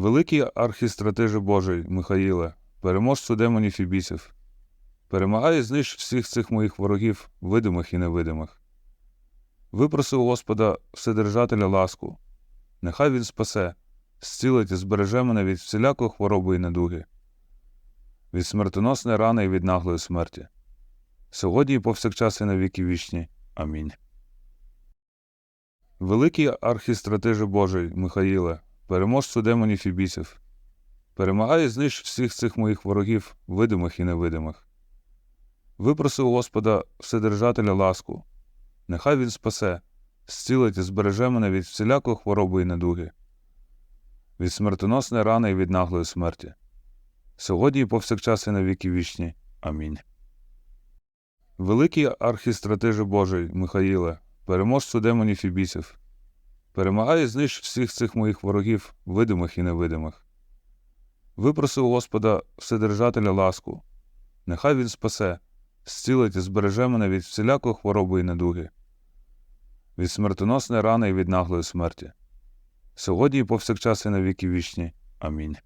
Великий архістратиже Божий Михаїле, переможцю демонів і бісів, перемагай і знищ всіх цих моїх ворогів, видимих і невидимих. Випроси у Господа Вседержателя ласку, нехай Він спасе, зцілить і збереже мене від всілякої хвороби і недуги, від смертоносної рани і від наглої смерті. Сьогодні і повсякчас і на віки вічні. Амінь. Великий архістратиже Божий Михаїле, переможцю демонів і бісів, перемагай і знищ всіх цих моїх ворогів, видимих і невидимих. Випроси у Господа Вседержателя ласку, нехай Він спасе, зцілить і збереже мене від всілякої хвороби і недуги, від смертоносної рани і від наглої смерті. Сьогодні і повсякчас і на віки вічні. Амінь. Великий архістратиже Божий Михаїле, переможцю демонів і бісів, перемагай і знищ всіх цих моїх ворогів, видимих і невидимих. Випроси у Господа Вседержателя ласку, нехай Він спасе, зцілить і збереже мене від всілякої хвороби і недуги, від смертоносної рани і від наглої смерті. Сьогодні і повсякчас і на віки вічні. Амінь.